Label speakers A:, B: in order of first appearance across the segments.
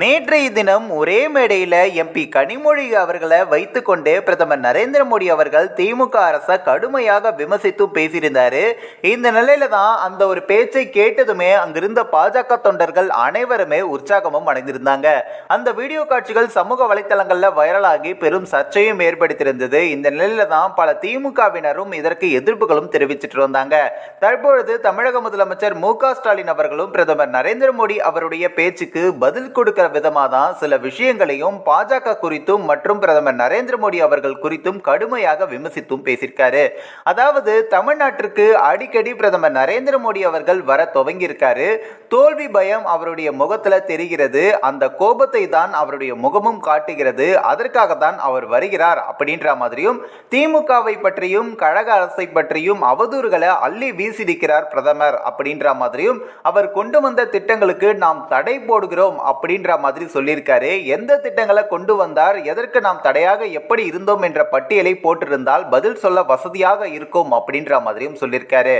A: நேற்றைய தினம் ஒரே மேடையில் எம்பி கனிமொழி அவர்களை வைத்துக்கொண்டு பிரதமர் நரேந்திர மோடி அவர்கள் திமுக அரசை கடுமையாக விமர்சித்தும் பேசியிருந்தார். இந்த நிலையில தான் அந்த ஒரு பேச்சை கேட்டதுமே அங்கிருந்த பாஜக தொண்டர்கள் அனைவருமே உற்சாகமும் அடைந்திருந்தாங்க. அந்த வீடியோ காட்சிகள் சமூக வலைத்தளங்களில் வைரலாகி பெரும் சர்ச்சையும் ஏற்படுத்தியிருந்தது. இந்த நிலையில தான் பல திமுகவினரும் இதற்கு எதிர்ப்புகளும் தெரிவிச்சிட்டு வந்தாங்க. தற்பொழுது தமிழக முதலமைச்சர் மு ஸ்டாலின் அவர்களும் பிரதமர் நரேந்திர மோடி அவருடைய பேச்சுக்கு பதில் கொடுக்க இருக்கிற விதமாக தான் சில விஷயங்களையும் பாஜக குறித்தும் மற்றும் பிரதமர் நரேந்திர மோடி அவர்கள் குறித்தும் கடுமையாக விமர்சித்தும் பேசியிருக்காரு. அதாவது தமிழ்நாட்டிற்கு அடிக்கடி பிரதமர் நரேந்திர மோடி அவர்கள் வர துவங்கியிருக்காரு. தோல்வி பயம் அவருடைய முகத்துல தெரிகிறது. அந்த கோபத்தை தான் அவருடைய முகமும் காட்டுகிறது. அதற்காக தான் அவர் வருகிறார் அப்படின்ற மாதிரியும் திமுகவை பற்றியும் கழக அரசை பற்றியும் அவதூறுகளை அள்ளி வீசியிருக்கிறார் பிரதமர் அப்படின்ற மாதிரியும் அவர் கொண்டு வந்த திட்டங்களுக்கு நாம் தடை போடுகிறோம் அப்படின்ற மாதிரி சொல்லியிருக்காரு. எந்த திட்டங்களை கொண்டு வந்தார்? எதற்கு நாம் தடையாக எப்படி இருந்தோம் என்ற பட்டியலை போட்டிருந்தால் பதில் சொல்ல வசதியாக இருக்கும் அப்படின்ற மாதிரியும் சொல்லியிருக்காரு.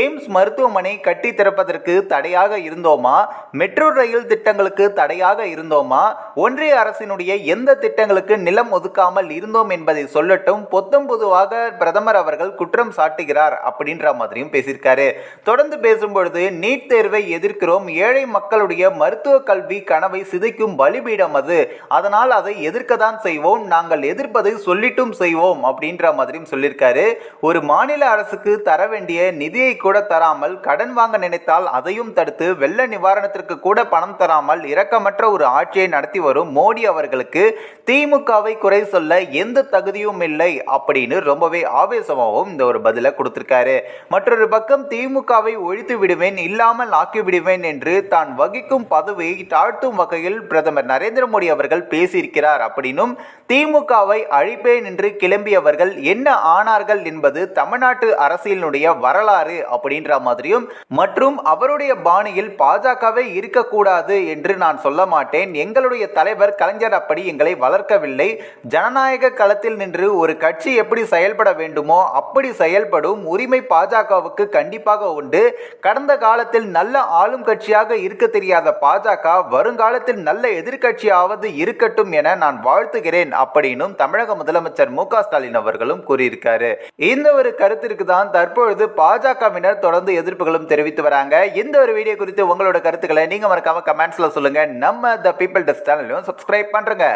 A: எய்ம்ஸ் மருத்துவமனை கட்டி திறப்பதற்கு தடையாக இருந்தோமா? மெட்ரோ ரயில் திட்டங்களுக்கு தடையாக இருந்தோமா? ஒன்றிய அரசினுடைய எந்த திட்டங்களுக்கு நிலம் ஒதுக்காமல் இருந்தோம் என்பதை சொல்லட்டும் பொத்தம் பொதுவாக பிரதமர் அவர்கள் குற்றம் சாட்டுகிறார் அப்படின்ற மாதிரியும் பேசியிருக்காரு. தொடர்ந்து பேசும்பொழுது நீட் தேர்வை எதிர்க்கிறோம். ஏழை மக்களுடைய மருத்துவ கல்வி கனவை சிதைக்கும் பலிபீடம் அது. அதனால் அதை எதிர்க்க தான் செய்வோம் நாங்கள் எதிர்ப்பதை சொல்லிட்டும் செய்வோம் அப்படின்ற மாதிரியும் சொல்லியிருக்காரு. ஒரு மாநில அரசுக்கு தர வேண்டிய நிதியை கூட தராமல் கடன் வாங்க நினைத்தால் அதையும் தடுத்து வெள்ள நிவாரணத்திற்கு கூட பணம் தராமல் இரக்கமற்ற ஒரு ஆட்சியை நடத்தி வரும் மோடி அவர்களுக்கு திமுகவை குறை சொல்ல எந்த தகுதியும் இல்லை அப்படின்னு ரொம்பவே ஆவேசமாகவும் இந்த ஒரு பதிலை கொடுத்திருக்காரு. மற்றொரு பக்கம் திமுகவை ஒழித்து விடுவேன் இல்லாமல் ஆக்கி விடுவேன் என்று தான் வகிக்கும் பதவியை தாழ்த்தும் வகையில் பிரதமர் நரேந்திர மோடி அவர்கள் பேசியிருக்கிறார் அப்படின்னும் திமுகவை அழிப்பேன் என்று கிளம்பியவர்கள் என்ன ஆனார்கள் என்பது தமிழ்நாட்டு அரசியலினுடைய வரலாறு அப்படின்ற மாதிரியும் மற்றும் அவருடைய பாணியில் பாஜகவே இருக்கக்கூடாது என்று நான் சொல்ல மாட்டேன். எங்களுடைய தலைவர் கலைஞர் அப்படி எங்களை வளர்க்கவில்லை. ஜனநாயக களத்தில் நின்று ஒரு கட்சி எப்படி செயல்பட வேண்டுமோ அப்படி செயல்படும். உரிமை பாஜகவுக்கு கண்டிப்பாக உண்டு. கடந்த காலத்தில் நல்ல ஆளும் கட்சியாக இருக்க தெரியாத பாஜக வருங்காலத்தில் நல்ல எதிர்க்கட்சியாவது இருக்கட்டும் என நான் வாழ்த்துகிறேன் அப்படின்னும் தமிழக முதலமைச்சர் மு ஸ்டாலின் அவர்களும் கூறியிருக்காரு. இந்த ஒரு கருத்திற்கு தான் தற்பொழுது பாஜகவினர் தொடர்ந்து எதிர்ப்புகளும் தெரிவித்து வராங்க. இந்த ஒரு வீடியோ குறித்து உங்களோட கருத்துக்களை நீங்க மறக்காம கமெண்ட்ஸ்ல சொல்லுங்க. நம்ம த பீப்பிள் டெஸ்ட் சேனலையும் சப்ஸ்கிரைப் பண்றேங்க.